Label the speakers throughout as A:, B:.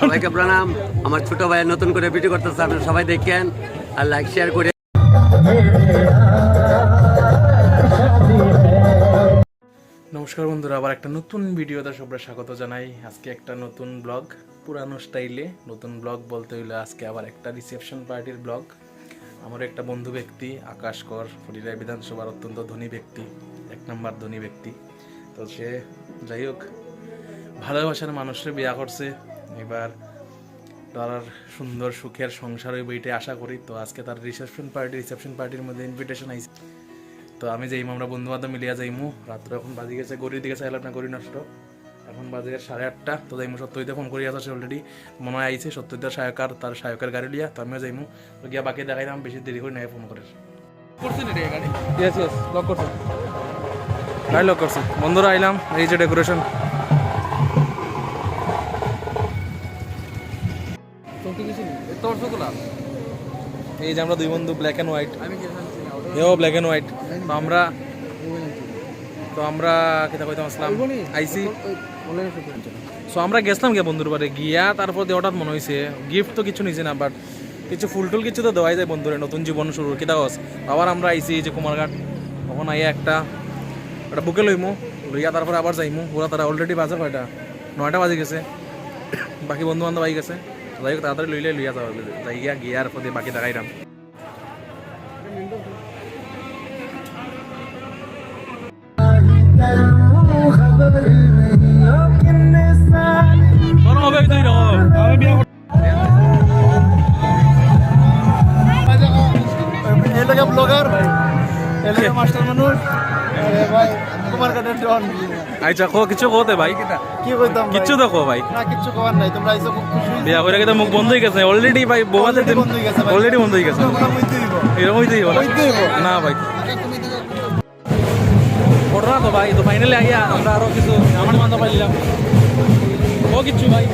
A: সবাইকে প্রণাম। আমার ছোট ভাইয়ের নতুন করে ভিডিও করতেছে, আপনারা সবাই দেখেন আর লাইক শেয়ার করে
B: নমস্কার বন্ধুরা, আবার একটা নতুন ভিডিওতে সবাই স্বাগত জানাই। আজকে একটা নতুন ব্লগ, পুরানো স্টাইলে। নতুন ব্লগ বলতে হইলে আজকে আবার একটা রিসেপশন পার্টির ব্লগ। আমার একটা বন্ধু ব্যক্তি, আকাশ কর ফরিদায় বিধানসভার অত্যন্ত ধনী ব্যক্তি, এক নম্বর ধনী ব্যক্তি। তো সে যাই হোক, ভালোবাসার মানুষের বিয়া করছে। এবার তার সুন্দর সুখের সংসার ওই বইটা আশা করি। তো আজকে তার রিসেপশন পার্টি রিসেপশন পার্টির মধ্যে ইনভিটেশন আইছে। তো আমি যাইমু আমরা বন্ধু বান্ধব মিলিয়া যাইমু। রাত্রে এখন বাজি গেছে গড়ির দিকে চাইলাম না গড়ি নষ্ট। এখন বাজে সাড়ে আটটা তো যাইমু সত্যজিতে ফোন করি আছে অলরেডি মনে হয় আইছে সত্যজিতের সায়কার তার সায়কের গাড়ি লিয়া তো আমিও যাইমু। তো গিয়া বাকি দেখাইলাম বেশি দেরি করে নাই ফোন করে গাড়ি লক করছে গাড়ি? লক করছে। বন্ধুরা আইলাম এই যে ডেকোরেশন এই যে আমরা দুই বন্ধু ব্ল্যাক অ্যান্ড হোয়াইট এও ব্ল্যাক অ্যান্ড হোয়াইট তো আমরা তো আমরা কেটা কইতাম আসলাম আইসি। সো আমরা গেছিলাম গিয়া বন্ধুর বাড়ি। গিয়া তারপর দিয়ে হঠাৎ মনে হয়েছে গিফট তো কিছু নিছে না বাট কিছু ফুল টুল কিছু তো দেওয়াই যায় বন্ধুরে নতুন জীবন শুরু কিতা গছ আবার আমরা আইসি যে কুমারঘাট। তখন আইয়া একটা একটা বুকে লইমু লইয়া তারপরে আবার যাইমু। ওরা তারা অলরেডি বাজে কয়টা? নয়টা বাজে গেছে। বাকি বন্ধু বান্ধব আই গেছে। যাই হোক তাড়াতাড়ি লইলে লইয়া যাওয়া যাই গিয়া গিয়ার পথে বাকি দেখাইলাম
C: ব্লগার এলাকা মাস্টার মানুষ
B: আচ্ছা কো কিছু কোতে ভাই
C: কি কইতাম
B: দেখো ভাই।
C: না কিচ্ছু করার নাই তোমরা আইসো খুব খুশি
B: বিয়া করে কিন্তু মুখ বন্ধ গেছে? অলরেডি ভাই বোমাতে
C: বন্ধ হয়ে গেছে।
B: অলরেডি বন্ধ গেছে। না। ভাই। ঘটনা তো ভাই তো ফাইনালি আগিয়া আমরা আরও কিছু আমার মাথা পাইলাম ও কিচ্ছু ভাই।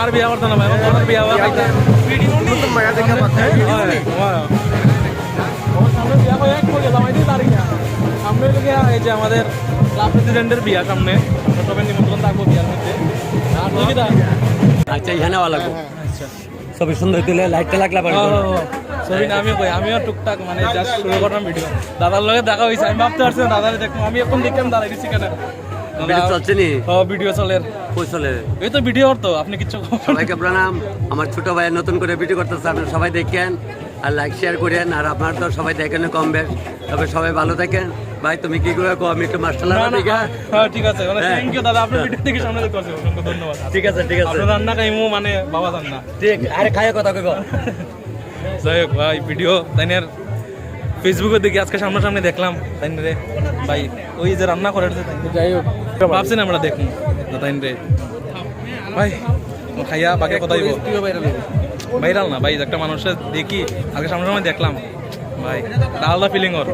B: আর বিয়া করতে না ভাই বিয়া হয় এক করে জামাই দিয়ে না। সামনে হলো এই যে আমাদের ক্লাব প্রেসিডেন্টের বিয়া সামনে। সবাই নিমন্ত্রণ থাকব বিয়ার মধ্যে। আর তুই
A: আচ্ছা ইহানে ভালো লাগবে।
B: আচ্ছা।
A: ছবি সুন্দর তুলে লাইটটা লাগলা পারে
B: ছবি না আমিও কই আমিও টুকটাক মানে জাস্ট শুরু করলাম ভিডিও দাদার লগে দেখা হয়েছে আমি ভাবতে পারছি দাদা দাদারে দেখলাম আমি এখন দেখলাম দাদা দিচ্ছি কেন?
A: ভিডিও চলছে নি?
B: ও ভিডিও চলে।
A: কই চলে?
B: এই তো ভিডিও তো আপনি কিছু
A: সবাইকে প্রণাম। আমার ছোট ভাইয়ের নতুন করে ভিডিও করতেছে আপনারা সবাই দেখেন আর লাইক শেয়ার করেন। আর আপনার তো সবাই দেখেন কম বেশ। তবে সবাই ভালো থাকেন। ভাই তুমি কি করে একটু মাস্টার
B: হ্যাঁ? ঠিক আছে। মানে
A: হ্যাঁ।
B: থ্যাংক ইউ দাদা আপনার ভিডিও থেকে সামনে দেখতে অসংখ্য ধন্যবাদ।
A: ঠিক আছে ঠিক আছে।
B: আপনার রান্না খাইমু মানে বাবা রান্না
A: ঠিক আরে খায় কথা কইব।
B: যাই হোক ভাই ভিডিও তাই না ফেসবুকে দেখি আজকে সামনাসামনি দেখলাম তাই রে ভাই ওই যে রান্না করে যাই হোক। ভাবছি না আমরা দেখুন তাই রে ভাই খাইয়া বাকি কথা ভাইরাল না, ভাই একটা মানুষের দেখি আজকে সামনাসামনি দেখলাম। ভাই আলাদা ফিলিং ওর।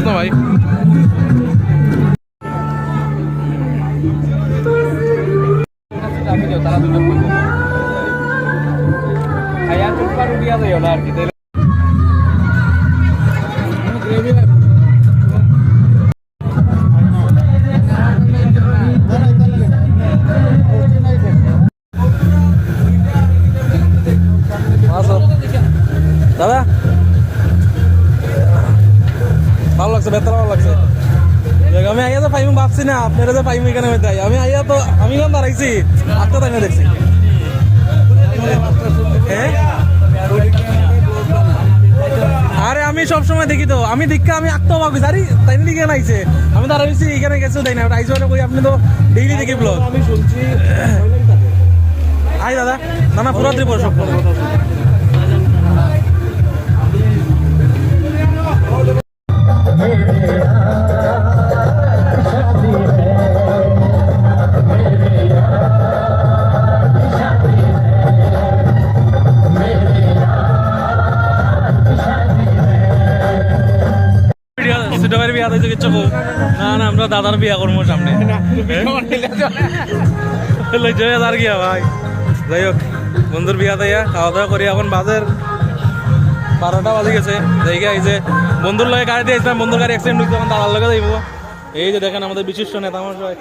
B: হাসান আসো ভাই আসো ভালো লাগছে বেতন ভালো লাগছে। আমি আইয়া তো পাইমু ভাবছি না আপনারা যে পাইমু এখানে হইতে আমি আইয়া তো আমি কেন দাঁড়াইছি তাই না দেখছি। হ্যাঁ? আরে আমি সব সময় দেখি তো আমি দীক্ষা আমি আঁকতে ভাবিস আরে তাই না দিকে আইছে আমি তো দাঁড়াইছি এখানে গেছো তাই না? আইসো কই আপনি তো ডেইলি দেখি ব্লগ আমি শুনছি। আই দাদা না না পুরা ত্রিপুরা সব কথা কও। না না আমরা দাদার বিয়া করব সামনে। লজ্জা আর গিয়া ভাই যাই হোক বন্ধুর বিয়া দেয়া খাওয়া দাওয়া করি। এখন বাজের বারোটা বাজে গেছে। দেখে এই যে বন্ধুর লগে গাড়ি দিয়ে আসলাম বন্ধুর গাড়ি অ্যাক্সিডেন্ট হয়েছে দাদার লগে যাইব। এই যে দেখেন আমাদের বিশিষ্ট নেতা আমার সবাই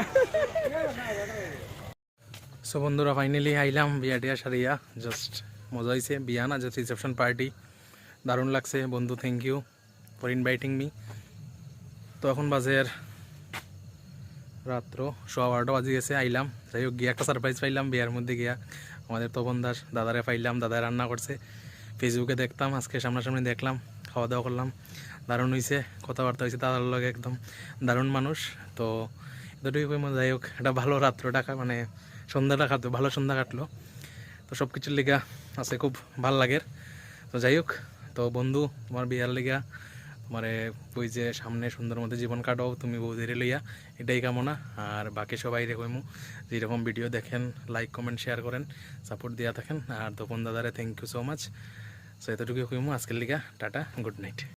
B: সো বন্ধুরা ফাইনালি আইলাম বিয়া টিয়া সারিয়া। জাস্ট মজা হয়েছে বিয়া না জাস্ট রিসেপশন পার্টি দারুণ লাগছে। বন্ধু thank you for inviting me তো এখন বাজের রাত্র, সোয়া বারোটা বাজে গেছে, আইলাম। যাই হোক, গিয়ে একটা সারপ্রাইজ পাইলাম, বিয়ার মধ্যে গিয়া। আমাদের তপন দাস দাদারে পাইলাম দাদায় রান্না করছে। ফেসবুকে দেখতাম, আজকে সামনাসামনি দেখলাম, খাওয়া দাওয়া করলাম। দারুণ হয়েছে কথাবার্তা হয়েছে দাদার লগে একদম। দারুণ মানুষ, তো এতটুকু কইম যাই হোক, একটা ভালো রাত্রটা মানে সন্ধ্যাটা কাটলো, ভালো সন্ধ্যা কাটলো। তো সব কিছুর লেগা আছে খুব ভালো লাগের। তো যাই হোক, তো বন্ধু, তোমার বিয়ার লেগা তোমারে ওই যে সামনে সুন্দর মতো জীবন কাটাও, তুমি বৌদিরে লইয়া, এটাই কামনা। আর বাকি সবাই কইমু যে এরকম ভিডিও দেখেন লাইক কমেন্ট শেয়ার করেন সাপোর্ট দিয়া থাকেন। আর Tapan দাদারে thank you so much so এতটুকু কইমু, আজকের লিগা, টাটা গুড নাইট